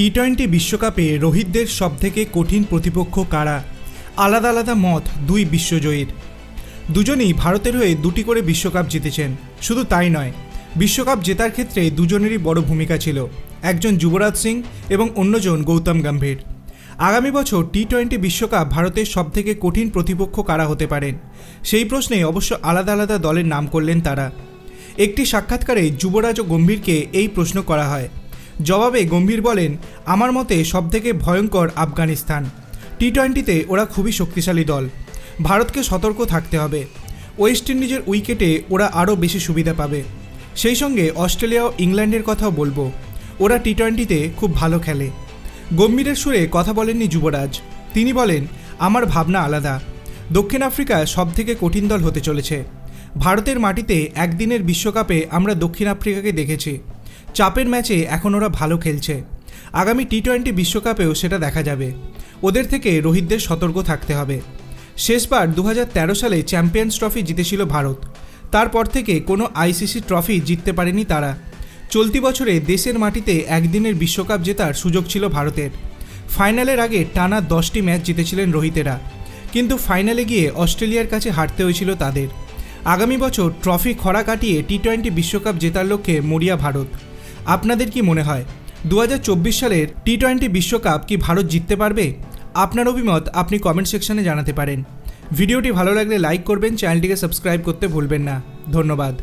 T twenty বিশ্বকাপে রোহিতদের সবথেকে কঠিন প্রতিপক্ষ কারা? আলাদা আলাদা মত, দুই বিশ্বজয়ীর। দুজনেই ভারতের হয়ে দুটি করে বিশ্বকাপ জিতেছেন। শুধু তাই নয়, বিশ্বকাপ জেতার ক্ষেত্রে দুজনেরই বড় ভূমিকা ছিল। একজন যুবরাজ সিং এবং অন্যজন গৌতম গম্ভীর। আগামী বছর টি টোয়েন্টি বিশ্বকাপ ভারতের সবথেকে কঠিন প্রতিপক্ষ কারা হতে পারেন সেই প্রশ্নে অবশ্য আলাদা আলাদা দলের নাম করলেন তারা। একটি সাক্ষাৎকারে যুবরাজ ও গম্ভীরকে এই প্রশ্ন করা হয় জবাবে গম্ভীর বলেন, আমার মতে সবথেকে ভয়ঙ্কর আফগানিস্তান। টি টোয়েন্টিতে ওরা খুবই শক্তিশালী দল। ভারতকে সতর্ক থাকতে হবে। ওয়েস্ট ইন্ডিজের উইকেটে ওরা আরও বেশি সুবিধা পাবে। সেই সঙ্গে অস্ট্রেলিয়া ও ইংল্যান্ডের কথাও বলব। ওরা টি টোয়েন্টিতে খুব ভালো খেলে। গম্ভীরের সুরে কথা বলেননি যুবরাজ। তিনি বলেন, আমার ভাবনা আলাদা। দক্ষিণ আফ্রিকা সবথেকে কঠিন দল হতে চলেছে। ভারতের মাটিতে একদিনের বিশ্বকাপে আমরা দক্ষিণ আফ্রিকাকে দেখেছি। চাপের ম্যাচে এখন ওরা ভালো খেলছে। আগামী টি টোয়েন্টি বিশ্বকাপেও সেটা দেখা যাবে। ওদের থেকে রোহিতদের সতর্ক থাকতে হবে। শেষবার দু হাজার তেরো সালে চ্যাম্পিয়ন্স ট্রফি জিতেছিল ভারত। তারপর থেকে কোনো আইসিসি ট্রফি জিততে পারেনি তারা। চলতি বছরে দেশের মাটিতে একদিনের বিশ্বকাপ জেতার সুযোগ ছিল ভারতের। ফাইনালের আগে টানা দশটি ম্যাচ জিতেছিলেন রোহিতেরা। কিন্তু ফাইনালে গিয়ে অস্ট্রেলিয়ার কাছে হারতে হয়েছিল তাদের। আগামী বছর ট্রফি খরা কাটিয়ে টি টোয়েন্টি বিশ্বকাপ জেতার লক্ষ্যে মরিয়া ভারত। আপনাদের কি মনে হয় দু হাজার চব্বিশ সালের টি টোয়েন্টি বিশ্বকাপ কি ভারত জিততে পারবে? আপনার অভিমত আপনি কমেন্ট সেকশনে জানাতে পারেন। ভিডিওটি ভালো লাগলে লাইক করবেন, চ্যানেলটিকে সাবস্ক্রাইব করতে ভুলবেন না। ধন্যবাদ।